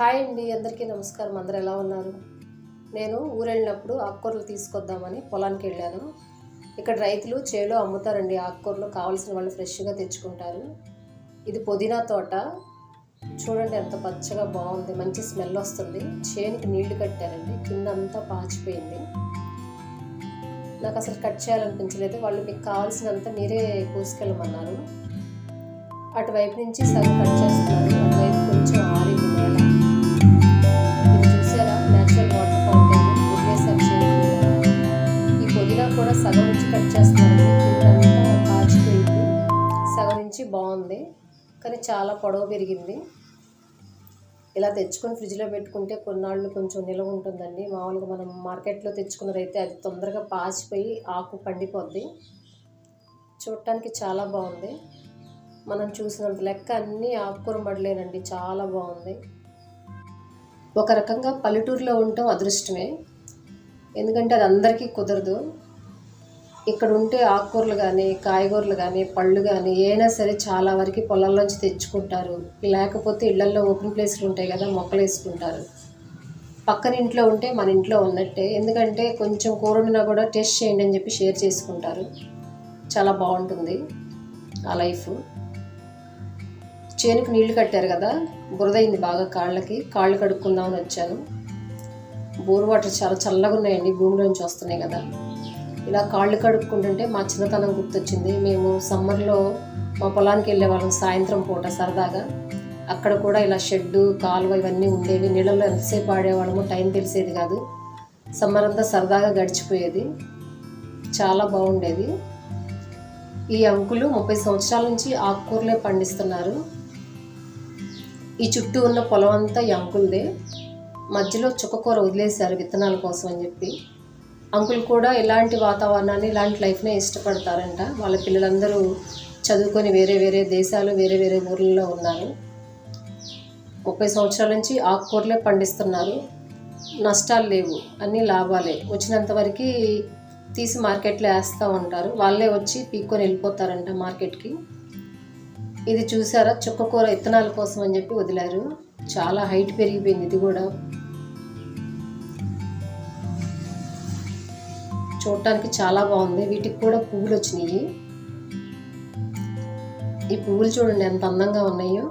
Hi అండి అందరికీ నమస్కారం. అందరు ఎలా ఉన్నారు? నేను ఊరెళ్ళినప్పుడు ఆకుకూరలు తీసుకొద్దామని పొలానికి వెళ్ళాను. ఇక్కడ రైతులు చేలో అమ్ముతారండి. ఆకుకూరలు కావాల్సిన వాళ్ళు ఫ్రెష్గా తెచ్చుకుంటారు. ఇది పుదీనా తోట. చూడండి ఎంత పచ్చగా బాగుంది. మంచి స్మెల్ వస్తుంది. చేనికి నీళ్ళు కట్టారండి. కింద అంతా పాచిపోయింది. నాకు అసలు కట్ చేయాలనిపించలేదు. వాళ్ళు మీకు కావాల్సినంత మీరే కోసుకెళ్ళమన్నారు అటువైపు నుంచి సగం కట్ చేస్తున్నారు. అటువైపు కొంచెం ఆరింది నేల బాగుంది. కానీ చాలా పొడవు పెరిగింది. ఇలా తెచ్చుకొని ఫ్రిడ్జ్లో పెట్టుకుంటే కొన్నాళ్ళు కొంచెం నిల్వ ఉంటుందండి. మామూలుగా మనం మార్కెట్లో తెచ్చుకున్నదైతే అది తొందరగా పాచిపోయి ఆకు పండిపోద్ది. చూడటానికి చాలా బాగుంది. మనం చూసినంత లెక్క అన్నీ ఆకుకూర మడలేనండి. చాలా బాగుంది. ఒక రకంగా పల్లెటూరులో ఉండటం అదృష్టమే. ఎందుకంటే అది అందరికీ కుదరదు. ఇక్కడ ఉంటే ఆకుకూరలు కానీ కాయగూరలు కానీ పళ్ళు కానీ ఏనా సరే చాలా వరకు పొలాల్లోంచి తెచ్చుకుంటారు. లేకపోతే ఇళ్ళల్లో ఓపెన్ ప్లేస్లు ఉంటాయి కదా మొక్కలు వేసుకుంటారు. పక్కన ఇంట్లో ఉంటే మన ఇంట్లో ఉన్నట్టే. ఎందుకంటే కొంచెం కూర ఉన్నా కూడా టేస్ట్ చేయండి అని చెప్పి షేర్ చేసుకుంటారు. చాలా బాగుంటుంది ఆ లైఫ్. చేనుకు నీళ్ళు కట్టారు కదా బురదైంది బాగా కాళ్ళకి. కాళ్ళు కడుక్కుందామని వచ్చాను. బోర్ వాటర్ చాలా చల్లగా ఉన్నాయండి భూమిలోంచి వస్తున్నాయి కదా. ఇలా కాళ్ళు కడుక్కుంటుంటే మా చిన్నతనం గుర్తొచ్చింది. మేము సమ్మర్లో మా పొలానికి వెళ్ళే వాళ్ళం సాయంత్రం పూట సరదాగా. అక్కడ కూడా ఇలా షెడ్డు కాలువ ఇవన్నీ ఉండేవి. నీళ్ళలో ఎంతసేపు ఆడేవాళ్ళము టైం తెలిసేది కాదు. సమ్మర్ అంతా సరదాగా గడిచిపోయేది. చాలా బాగుండేది. ఈ అంకులు ముప్పై సంవత్సరాల నుంచి ఆకుకూరలే పండిస్తున్నారు. ఈ చుట్టూ ఉన్న పొలం అంతా ఈ అంకులదే. మధ్యలో చుక్కకూర వదిలేశారు విత్తనాల కోసం అని చెప్పి. అంకుల్ కూడా ఇలాంటి వాతావరణాన్ని ఇలాంటి లైఫ్నే ఇష్టపడతారంట. వాళ్ళ పిల్లలందరూ చదువుకొని వేరే వేరే దేశాలు వేరే వేరే ఊర్లలో ఉన్నారు. ముప్పై సంవత్సరాల నుంచి ఆకుకూరలే పండిస్తున్నారు. నష్టాలు లేవు అన్నీ లాభాలే. వచ్చినంతవరకు తీసి మార్కెట్లో వేస్తూ ఉంటారు. వాళ్ళే వచ్చి పీక్కొని వెళ్ళిపోతారంట మార్కెట్కి. ఇది చూసారా? చుక్కకూర ఇత్తనాల కోసం అని చెప్పి వదిలారు. చాలా హైట్ పెరిగిపోయింది ఇది కూడా. చూడటానికి చాలా బాగుంది. వీటికి కూడా పువ్వులు వచ్చినాయి. ఈ పువ్వులు చూడండి ఎంత అందంగా ఉన్నాయో.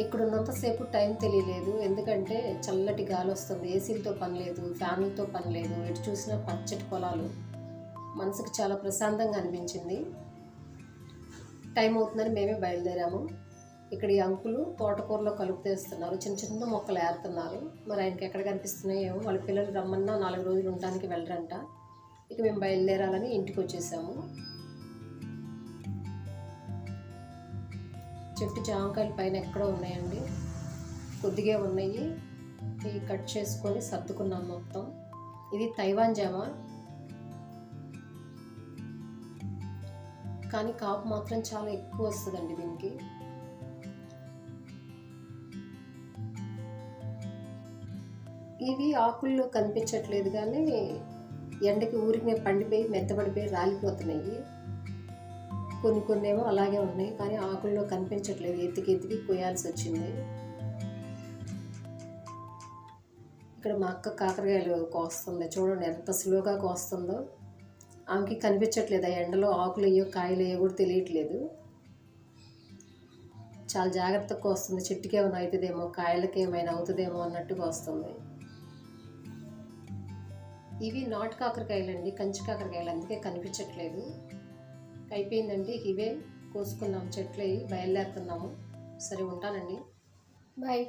ఇక్కడ ఉన్నంతసేపు టైం తెలియలేదు. ఎందుకంటే చల్లటి గాలి వస్తుంది. ఏసీలతో పని లేదు ఫ్యాన్లతో పని లేదు. ఎటు చూసినా పచ్చటి పొలాలు. మనసుకు చాలా ప్రశాంతంగా అనిపించింది. టైం అవుతుందని మేమే బయలుదేరాము. ఇక్కడ ఈ అంకులు తోటకూరలో కలుపు తీస్తున్నారు. చిన్న చిన్న మొక్కలు ఏరుతున్నారు. మరి ఆయనకి ఎక్కడ కనిపిస్తున్నాయో వాళ్ళ పిల్లలు రమ్మన్నా నాలుగు రోజులు ఉండడానికి వెళ్ళరంట. ఇక మేము బయలుదేరాలని ఇంటికి వచ్చేసాము. చెట్టు జామకాయలు పైన ఎక్కడో ఉన్నాయండి. కొద్దిగా ఉన్నాయి. ఇవి కట్ చేసుకొని సర్దుకున్నాం మొత్తం. ఇది తైవాన్ జామ. కానీ కాపు మాత్రం చాలా ఎక్కువ వస్తుందండి దీనికి. ఇవి ఆకుల్లో కనిపించట్లేదు కానీ ఎండకి ఊరికి పండిపోయి మెత్తబడిపోయి రాలిపోతున్నాయి. కొన్ని కొన్ని ఏమో అలాగే ఉన్నాయి కానీ ఆకుల్లో కనిపించట్లేదు. ఎత్తికి ఎత్తికి కొయ్యాల్సి వచ్చింది. ఇక్కడ మా అక్క కాకరకాయలు కోస్తుంది. చూడండి ఎంత స్లోగా కోస్తుందో. ఆమెకి కనిపించట్లేదు. ఆ ఎండలో ఆకులు అయ్యో కాయలు అయ్యో కూడా తెలియట్లేదు. చాలా జాగ్రత్తగా వస్తుంది చెట్టుకి ఏమైనా అవుతుందేమో కాయలకి ఏమైనా అవుతుందేమో అన్నట్టుగా వస్తుంది ఇవి నాటు కాకరకాయలు అండి కంచి కాకరకాయలు అందుకే కనిపించట్లేదు. అయిపోయిందండి ఇవే కోసుకున్నాం చెట్లు బయలుదేరుతున్నాము. సరే ఉంటానండి. బాయ్.